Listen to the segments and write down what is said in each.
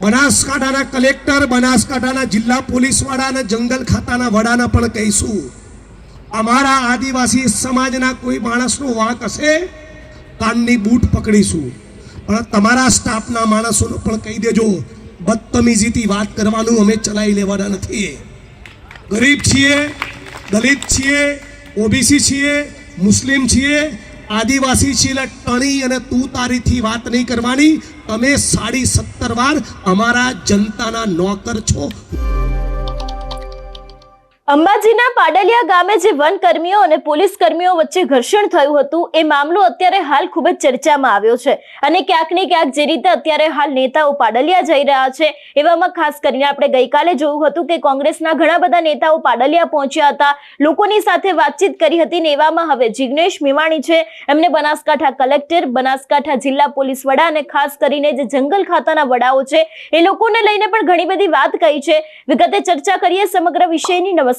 બનાસકાંઠાના કલેક્ટર, બનાસકાંઠાના જિલ્લા પોલીસવાળા અને જંગલ ખાતાના વડાને પણ કહીશું, અમારા આદિવાસી સમાજના કોઈ માણસનો વાંક હશે કાનની બૂટ પકડીશું. પણ તમારા સ્ટાફના માણસોને પણ કહી દેજો, બદતમીજીથી વાત કરવાનું અમે ચલાવી લેવાના નથી. ગરીબ છીએ, દલિત છીએ, ઓબીસી છીએ, મુસ્લિમ છીએ, આદિવાસી છીએ એટલે ટણી અને તું તારીથી વાત નહીં કરવાની તમે સાડી સત્તર વાર અમારા જનતાના નોકર છો. અંબાજીના પાડલિયા ગામે જે વન કર્મીઓ અને પોલીસ કર્મીઓ વચ્ચે ઘર્ષણ થયું હતું, એ મામલો અત્યારે હાલ ખૂબ જ ચર્ચામાં આવ્યો છે. અને ક્યાંક ને ક્યાંક જે રીતે અત્યારે હાલ નેતાઓ પાડલિયા જઈ રહ્યા છે, એવામાં ખાસ કરીને આપણે ગઈકાલે જોયું હતું કે કોંગ્રેસના ઘણા બધા નેતાઓ પાડલિયા પહોંચ્યા હતા. લોકોની સાથે વાતચીત કરી હતી ને એવામાં હવે જિગ્નેશ મેવાણી છે. એમને બનાસકાંઠા કલેક્ટર, બનાસકાંઠા જિલ્લા પોલીસ વડા અને ખાસ કરીને જે જંગલ ખાતાના વડાઓ છે, એ લોકોને લઈને પણ ઘણી બધી વાત કહી છે. વિગતે ચર્ચા કરીએ સમગ્ર વિષયની. નમસ્કાર.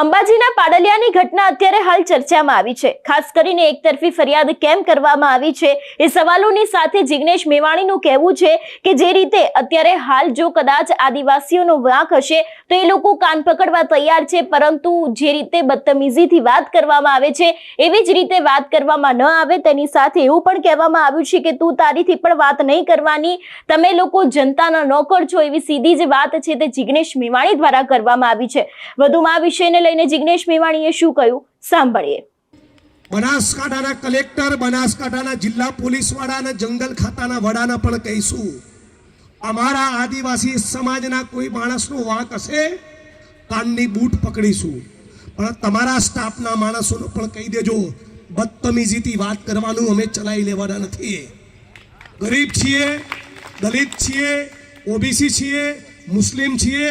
અંબાજીના પાડલિયાની ઘટના અત્યારે હાલ ચર્ચામાં આવી છે. ખાસ કરીને એક તરફી ફરિયાદ કેમ કરવામાં આવી છે એ સવાલોની સાથે જિગ્નેશ મેવાણીનું કહેવું છે કે જે રીતે અત્યારે હાલ જો કદાચ આદિવાસીઓનો વાંક હશે તો એ લોકો કાન પકડવા તૈયાર છે, પરંતુ જે રીતે બદતમીઝીથી વાત કરવામાં આવે છે, એવી જ રીતે વાત કરવામાં ન આવે તેની સાથે એવું પણ કહેવામાં આવ્યું છે કે તું તારીથી પણ વાત નહીં કરવાની, તમે લોકો જનતાના નોકર છો એવી સીધી જ વાત છે તે જિગ્નેશ મેવાણી દ્વારા કરવામાં આવી છે. વધુમાં આ વિષયને લઈને જિગ્નેશ મેવાણીએ શું કહ્યું? સાંભળીએ. બનાસકાંઠાના કલેક્ટર, બનાસકાંઠાના જિલ્લા પોલીસ વડા જંગલ ખાતાના વડાને પણ કહીશું, અમારા આદિવાસી સમાજના કોઈ માણસનો વાંક હશે કાનની બૂટ પકડીશું. પણ તમારા સ્ટાફના માણસોને પણ કહી દેજો, બદતમીજીથી વાત કરવાનું અમે ચલાવી લેવાના નથી. ગરીબ છીએ, દલિત છીએ, ઓબીસી છીએ, મુસ્લિમ છીએ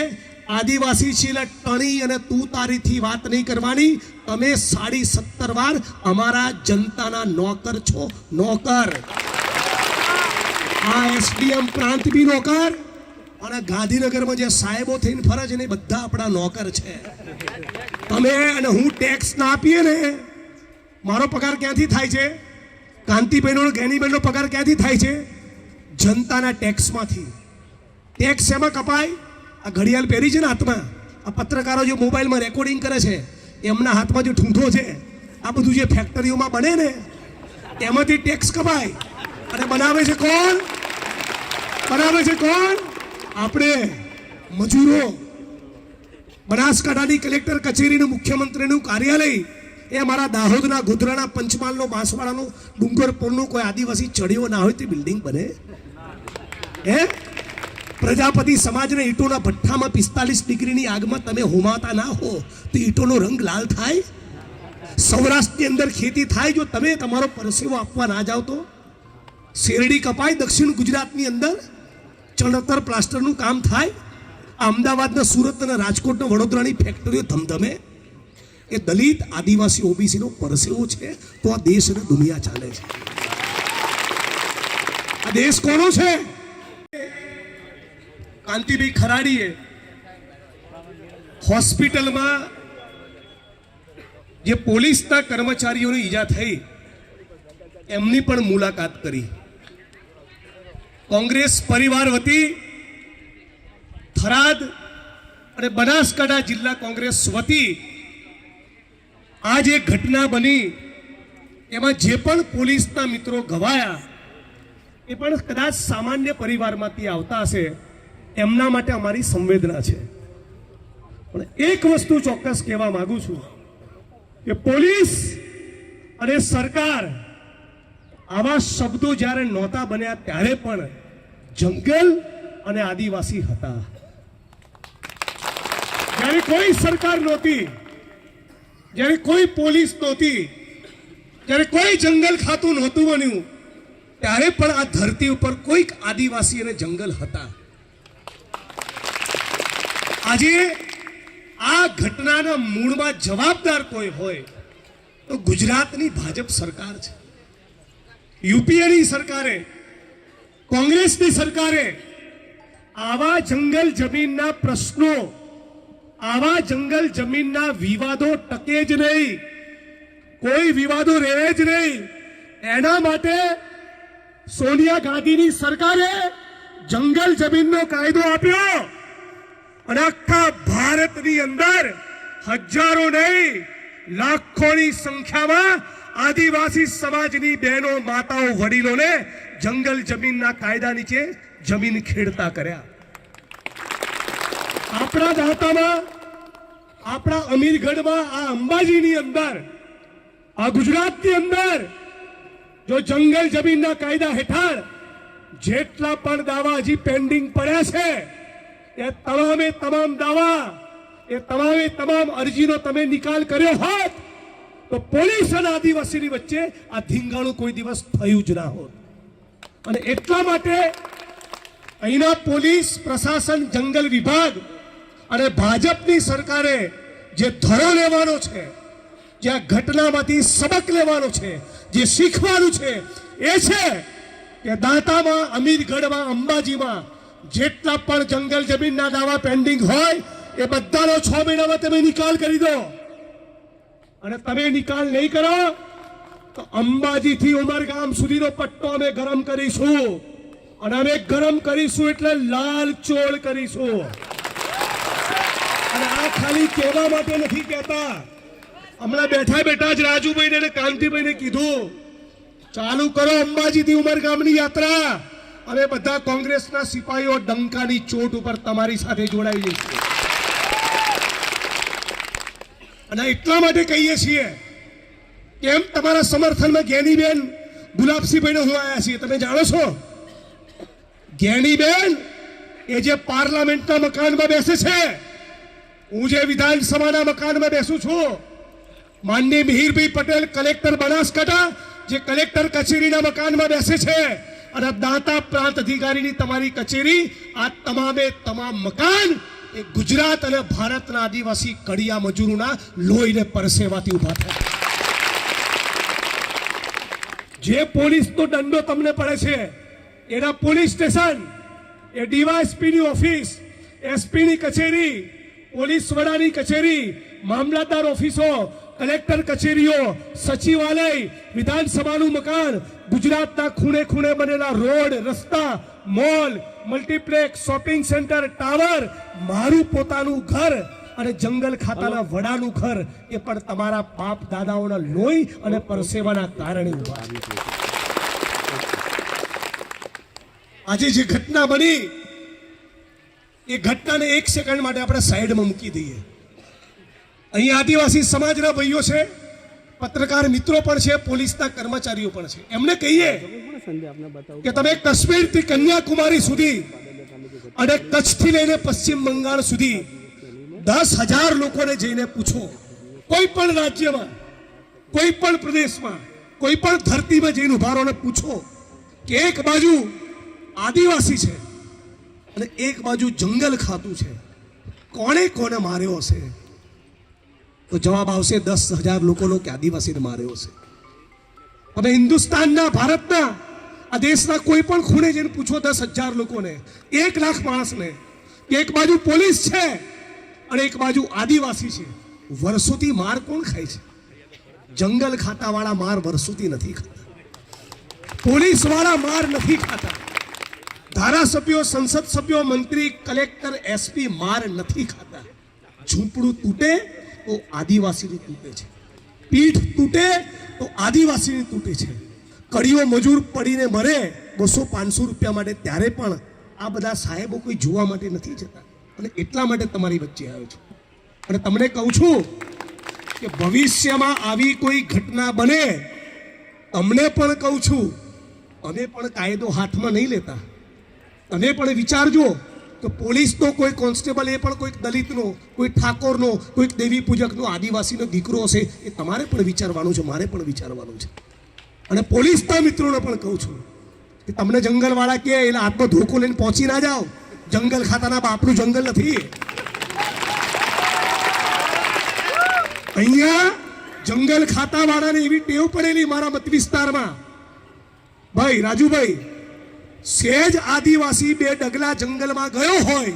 આદિવાસી છીએ એટલે ટણી અને તું તારીથી વાત નહીં કરવાની. તમે સાડી સત્તર વાર અમારા જનતાના નોકર છો. નોકર. આ એસડીએમ પ્રાંત બી નોકર. અને ગાંધીનગરમાં જે સાહેબો થઈને ફરે છે ને બધા આપણા નોકર છે. તમે અને હું ટેક્સ ના આપીએ ને, મારો પગાર ક્યાંથી થાય છે? કાંતિબહેનો ગેનીબેનનો પગાર ક્યાંથી થાય છે? જનતાના ટેક્સમાંથી ટેક્સ એમાં કપાય? આ ઘડિયાળ પહેરી છે ને હાથમાં? આ પત્રકારો જે મોબાઈલમાં રેકોર્ડિંગ કરે છે, એમના હાથમાં જે ઠૂંઠો છે, આ બધું જે ફેક્ટરીઓમાં બને ને, એમાંથી ટેક્સ કપાય અને બનાવે છે કોણ? બનાવે છે કોણ? આપણે મજૂરો. બનાસકાંઠાની કલેક્ટર કચેરીનું મુખ્યમંત્રીનું કાર્યાલય, એ અમારા દાહોદના ગોધરાના પંચમહાલનો બાંસવાડાનો ડુંગરપુરનું કોઈ આદિવાસી ચડ્યો ના હોય તે બિલ્ડિંગ બને. હે? પ્રજાપતિ સમાજને ઈંટોના ભઠ્ઠામાં પિસ્તાલીસ ડિગ્રીની આગમાં તમે હોમાતા ના હો, તો ઈંટોનો રંગ લાલ થાય? સૌરાષ્ટ્રની અંદર ખેતી થાય જો તમે તમારો પરસેવો આપવા ના જાઓ તો? શેરડી કપાય દક્ષિણ ગુજરાતની અંદર? ચણતર પ્લાસ્ટરનું કામ થાય? અમદાવાદના સુરત અને રાજકોટના વડોદરાની ફેક્ટરીઓ ધમધમે? એ દલિત આદિવાસી ઓબીસીનો પરસેવો છે, તો આ દેશ અને દુનિયા ચાલે છે. આ દેશ કોનો છે? કાંતિભાઈ ખરાડીએ હોસ્પિટલમાં જે પોલીસના કર્મચારીઓને ઈજા થઈ, એમની પણ મુલાકાત કરી. કોંગ્રેસ પરિવાર વતી થરાદ અને બનાસકાંઠા જિલ્લા કોંગ્રેસ વતી આ જે ઘટના બની, એમાં જે પણ પોલીસના મિત્રો ઘવાયા, એ પણ કદાચ સામાન્ય પરિવારમાંથી આવતા હશે. એમના માટે અમારી સંવેદના છે. પણ એક વસ્તુ ચોક્કસ કહેવા માંગુ છું કે પોલીસ અને સરકાર આવા શબ્દો જ્યારે નહોતા બન્યા ત્યારે પણ જંગલ અને આદિવાસી હતા. જ્યારે કોઈ સરકાર નહોતી, જ્યારે કોઈ પોલીસ નહોતી, જ્યારે કોઈ જંગલ ખાતું નહોતું બન્યું, ત્યારે પણ આ ધરતી ઉપર કોઈક આદિવાસી અને જંગલ હતા. આજે આ ઘટનાના મૂળમાં જવાબદાર કોઈ હોય તો ગુજરાતની ભાજપ સરકાર છે. યુપીએની સરકારે, કોંગ્રેસની સરકારે આવા જંગલ જમીનના પ્રશ્નો, આવા જંગલ જમીનના વિવાદો ટકે જ નહીં, કોઈ વિવાદો રહે જ નહીં. એના માટે સોનિયા ગાંધીની સરકારે જંગલ જમીનનો કાયદો આપ્યો. અને આખા ભારતની અંદર હજારો નહીં, લાખોની સંખ્યામાં આદિવાસી સમાજની બહેનો, માતાઓ, વડીલોને જંગલ જમીનના કાયદા નીચે જમીન ખેડતા કર્યા. આપણા દાતામાં, આપણા અમીરગઢમાં, આ અંબાજીની અંદર, આ ગુજરાતની અંદર, જો જંગલ જમીનના કાયદા હેઠળ જેટલા પણ દાવા હજી પેન્ડિંગ પડ્યા છે એ તમામે તમામ દાવા, એ તમામે તમામ અરજીનો તમે નિકાલ કર્યો હોત, તો પોલીસ અને આદિવાસીની વચ્ચે આ ધીંગાણું કોઈ દિવસ થયું જ ના હોત. અને એટલા માટે અહીંના પોલીસ, પ્રશાસન, જંગલ વિભાગ અને ભાજપની સરકારે જે ધરો લેવાનો છે, જે આ ઘટનામાંથી સબક લેવાનો છે, જે શીખવાનું છે, એ છે કે દાંતામાં, અમીરગઢમાં, અંબાજીમાં જેટલા પણ જંગલ જમીનના દાવા પેન્ડિંગ હોય, એ બધાનો છ મહિનામાં તમે નિકાલ કરી દો. અને તમે નિકાલ નહીં કરો, તો અંબાજીથી ઉમરગામ સુધીનો પટ્ટો અમે ગરમ કરીશું. અને અમે ગરમ કરીશું એટલે લાલ ચોળ કરીશું. અને આ ખાલી કહેવા માટે નથી કહેતા. હમણાં બેઠા બેઠા જ રાજુભાઈને અને કાંતિભાઈને કીધું, ચાલુ કરો અંબાજીથી ઉમરગામની યાત્રા. અમે બધા કોંગ્રેસના સિપાહીઓ ડંકાની ચોટ ઉપર તમારી સાથે જોડાઈ જઈશું અને એટલા માટે કહીએ છીએ કેમ તમારા સમર્થનમાં જ્ઞાનીબેન ગુલાબસિંહભાઈને હું આવ્યા છીએ. તમે જાણો છો? ગેનીબેન એ જે પાર્લામેન્ટના મકાનમાં બેસે છે, હું જે વિધાનસભાના મકાનમાં બેસું છું, માનનીય મિહિરભાઈ પટેલ કલેક્ટર બનાસકાંઠા, જે કલેક્ટર કચેરીના મકાનમાં બેસે છે અને દાતા પ્રાંત અધિકારીની તમારી કચેરી, આ તમામે તમામ મકાન, એ ગુજરાત અને ભારતના આદિવાસી કડિયા મજૂરોના લોહીને પરસેવાથી ઊભા થયા. જે પોલીસનો દંડો તમને પડે છે, એના પોલીસ સ્ટેશન, એ ડીવાયએસપીની ઓફિસ, એસપીની કચેરી, પોલીસ વડાની કચેરી, મામલતદાર ઓફિસો કલેક્ટર કચેરીઓ સચિવાલય વિધાનસભાનું મકાન ગુજરાતના ખૂણે ખૂણે બનેલા રોડ રસ્તા mall multiplex shopping centre tower મારું પોતાનું ઘર અને જંગલ ખાતાના વડાનું ઘર એ પણ તમારા બાપ દાદાઓના લોહી અને પરસેવાના કારણે ઊભા છે. આજે જે ઘટના બની એ ઘટનાને એક સેકન્ડ માટે આપણે સાઈડમાં મૂકી દઈએ. અહીં આદિવાસી સમાજના ભાઈઓ છે, પત્રકાર મિત્રો પણ છે, પોલીસના કર્મચારીઓ પણ છે. એમને કહીએ કે તમે કાશ્મીરથી કન્યાકુમારી સુધી અને કચ્છથી લઈને પશ્ચિમ બંગાળ સુધી દસ હજાર લોકોને જઈને પૂછો. કોઈ પણ રાજ્યમાં, કોઈ પણ પ્રદેશમાં, કોઈ પણ ધરતીમાં જઈને ઊભા રહો પૂછો કે એક બાજુ આદિવાસી છે અને એક બાજુ જંગલ ખાતું છે. કોણે કોને માર્યો હશે? તો જવાબ આવશે દસ હજાર લોકોનો કે આદિવાસીને માર્યો છે તમે હિન્દુસ્તાનના, ભારતના, આ દેશના કોઈ પણ ખૂણે જઈને પૂછો દસ હજાર લોકોને, એક લાખ માણસને એક બાજુ પોલીસ છે અને એક બાજુ આદિવાસી છે, વર્ષોથી માર કોણ ખાય છે? જંગલ ખાતાવાળા માર વર્ષોથી નથી ખાતા. પોલીસવાળા માર નથી ખાતા. ધારાસભ્યો, સંસદ સભ્યો, મંત્રી, કલેક્ટર, એસપી માર નથી ખાતા. ઝૂંપડું તૂટે તો આદિવાસીની તૂટે છે. પીઠ તૂટે તો આદિવાસીની તૂટે છે. કડીઓ મજૂર પડીને મરે બસો પાંચસો રૂપિયા માટે ત્યારે પણ આ બધા સાહેબો કોઈ જોવા માટે નથી જતા. અને એટલા માટે તમારી વચ્ચે આવ્યો છું. અને તમને કહું છું કે ભવિષ્યમાં આવી કોઈ ઘટના બને તમને પણ કહું છું. અમે પણ કાયદો હાથમાં નહીં લેતા. તમે પણ વિચારજો કે પોલીસનો કોઈ કોન્સ્ટેબલ, એ પણ કોઈક દલિતનો કોઈ ઠાકોરનો, કોઈક દેવી પૂજકનો, આદિવાસીનો દીકરો હશે, એ તમારે પણ વિચારવાનું છે, મારે પણ વિચારવાનું છે. અને પોલીસના મિત્રોને પણ કહું છું કે તમને જંગલવાળા કહે એટલે હાથમાં ધોકો લઈને પહોંચી ના જાઓ. જંગલ ખાતાના બાપનું જંગલ નથી. અહીંયા જંગલ ખાતાવાળાને એવી ટેવ પડેલી મારા મત વિસ્તારમાં. ભાઈ, રાજુભાઈ સેજ આદિવાસી બે ડગલા જંગલમાં ગયો હોય,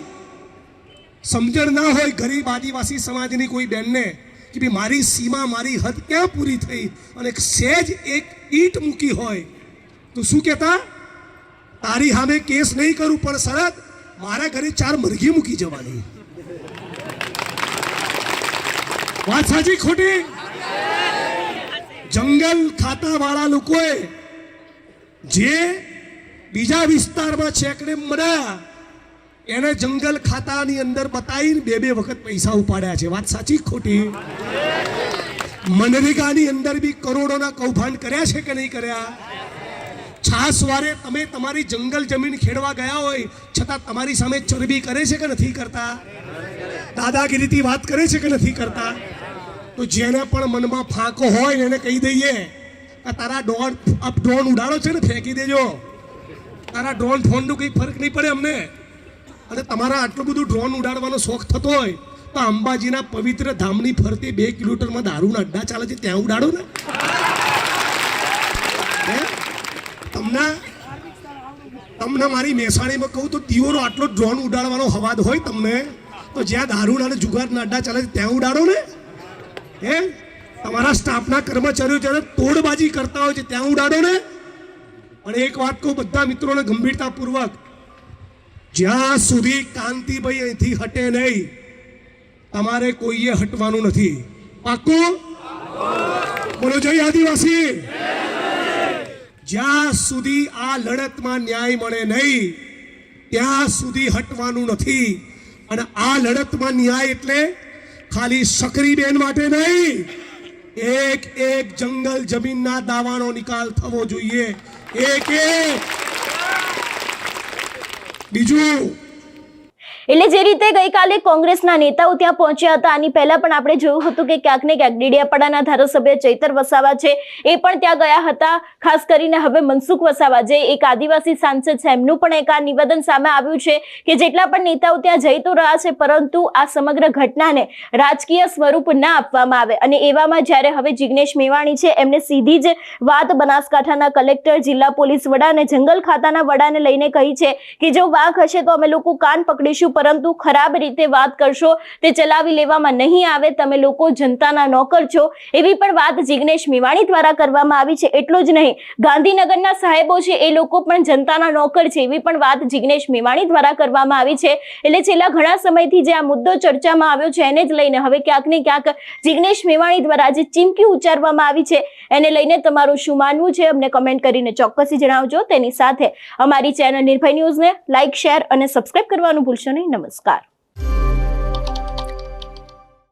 સમજણ ના હોય ગરીબ આદિવાસી સમાજની કોઈ બેનને કે ભાઈ મારી સીમા, મારી હદ ક્યાં પૂરી થઈ અને સેજ એક ઈટ મૂકી હોય, તો શું કહેતા? તારી સામે કેસ નહીં કરું પણ શરત મારા ઘરે ચાર મરઘી મૂકી જવાની. વાત સાચી ખોટી? જંગલ ખાતા વાળા લોકોએ જે બીજા વિસ્તારમાં છેકડે મળ્યા એને જંગલ ખાતાની અંદર બતાવીને બે બે વખત પૈસા ઉપાડ્યા છે. વાત સાચી ખોટી? મનરેગાની અંદર બી કરોડોના કૌભાંડ કર્યા છે કે નહીં કર્યા? છાસવારે તમે તમારી જંગલ જમીન ખેડવા ગયા હોય, છતાં તમારી સામે ચરબી કરે છે કે નથી કરતા? દાદાગીરીથી વાત કરે છે કે નથી કરતા? તો જેને પણ મનમાં ફાંકો હોય એને કહી દઈએ તારા ડોન અપ ડ્રોન ઉડાડો છે ને, ફેંકી દેજો. તારા ડ્રોન ફોનનું કંઈ ફરક નહીં પડે અમને. અને તમારા આટલું બધું ડ્રોન ઉડાડવાનો શોખ થતો હોય, તો અંબાજીના પવિત્ર ધામની ફરતી બે કિલોમીટરમાં દારૂના અડ્ડા ચાલે છે, ત્યાં ઉડાડો ને? તમને તમને મારી મહેસાણીમાં કહું તો તીઓનો આટલો ડ્રોન ઉડાડવાનો હવાદ હોય તમને, તો જ્યાં દારૂના અને જુગારના અડ્ડા ચાલે છે, ત્યાં ઉડાડો ને. હે? તમારા સ્ટાફના કર્મચારીઓ જ્યારે તોડબાજી કરતા હોય છે, ત્યાં ઉડાડો ને. અને એક વાત કહું બધા મિત્રોને ગંભીરતાપૂર્વક. જ્યાં સુધી કાંતિભાઈ અહીંથી હટે નહીં, તમારે કોઈએ હટવાનું નથી. પાકું બોલો જય આદિવાસી. જ્યાં સુધી આ લડતમાં ન્યાય મળે નહીં, ત્યાં સુધી હટવાનું નથી. અને આ લડતમાં ન્યાય એટલે ખાલી સક્રીબેન માટે નહીં. એક એક જંગલ જમીનના દાવાનો નિકાલ થવો જોઈએ. એક એક. બીજું એટલે જે રીતે ગઈકાલે કોંગ્રેસના નેતાઓ ત્યાં પહોંચ્યા હતા, આની પહેલા પણ આપણે જોયું હતું કે ક્યાંક ને ક્યાંક ડેડિયાપાડાના ધારાસભ્ય ચૈતર વસાવા છે, એ પણ ત્યાં ગયા હતા. ખાસ કરીને હવે મનસુખ વસાવા જે એક આદિવાસી સાંસદ છે, એમનું પણ એક આ નિવેદન સામે આવ્યું છે કે જેટલા પણ નેતાઓ ત્યાં જઈ તો રહ્યા છે, પરંતુ આ સમગ્ર ઘટનાને રાજકીય સ્વરૂપ ના આપવામાં આવે. અને એવામાં જ્યારે હવે જિગ્નેશ મેવાણી છે, એમને સીધી જ વાત બનાસકાંઠાના કલેક્ટર, જિલ્લા પોલીસ વડા અને જંગલ ખાતાના વડાને લઈને કહી છે કે જો વાંક હશે તો અમે લોકો કાન પકડીશું પરંતુ ખરાબ રીતે વાત કરશો, તે ચલાવી લેવામાં નહીં આવે, તમે લોકો જનતાના નોકર છો. એવી પણ વાત જિગ્નેશ મેવાણી દ્વારા કરવામાં આવી છે. એટલું જ નહીં, ગાંધીનગરના સાહેબો છે, એ લોકો પણ જનતાના નોકર છે, એવી પણ વાત જિગ્નેશ મેવાણી દ્વારા કરવામાં આવી છે. એટલે છેલ્લા ઘણા સમયથી જે આ મુદ્દો ચર્ચામાં આવ્યો છે, એને જ લઈને હવે ક્યાંક ને ક્યાંક જિગ્નેશ મેવાણી દ્વારા જે ચીમકી ઉચ્ચારવામાં આવી છે, એને લઈને તમારું શું માનવું છે, અમને કમેન્ટ કરીને ચોક્કસથી જણાવજો. તેની સાથે અમારી ચેનલ નિર્ભય ન્યૂઝને લાઇક શેર અને સબસ્ક્રાઇબ કરવાનું ભૂલશો નહીં. નમસ્કાર.